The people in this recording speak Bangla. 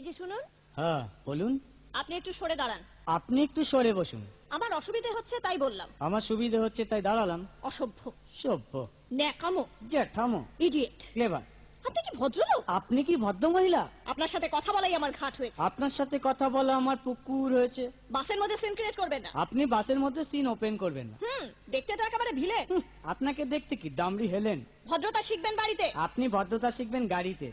এই যে শুনুন। হ্যাঁ বলুন। আপনি একটু সরে দাঁড়ান। আপনি একটু সরে বসুন। আমার অসুবিধে হচ্ছে তাই বললাম। আমার সুবিধে হচ্ছে তাই দাঁড়ালাম। অসভ্য। সভ্য। ন্যাকামো। জ্যাঠামো। ইডিয়েট ক্লেভার আপনি কি ভদ্রলোক? আপনি কি ভদ্র মহিলা? আপনার সাথে কথা বলাই আমার ঘাট হয়েছে। আপনার সাথে কথা বলা আমার পুকুর হয়েছে। বাসের মধ্যে সিন ক্রিয়েট করবেন না। আপনি বাসের মধ্যে সিন ওপেন করবেন না। হুম দেখতে তো একেবারে ভিলে আপনাকে দেখতে কি? দামড়ি হেলেন। ভদ্রতা শিখবেন বাড়িতে। আপনি ভদ্রতা শিখবেন গাড়িতে।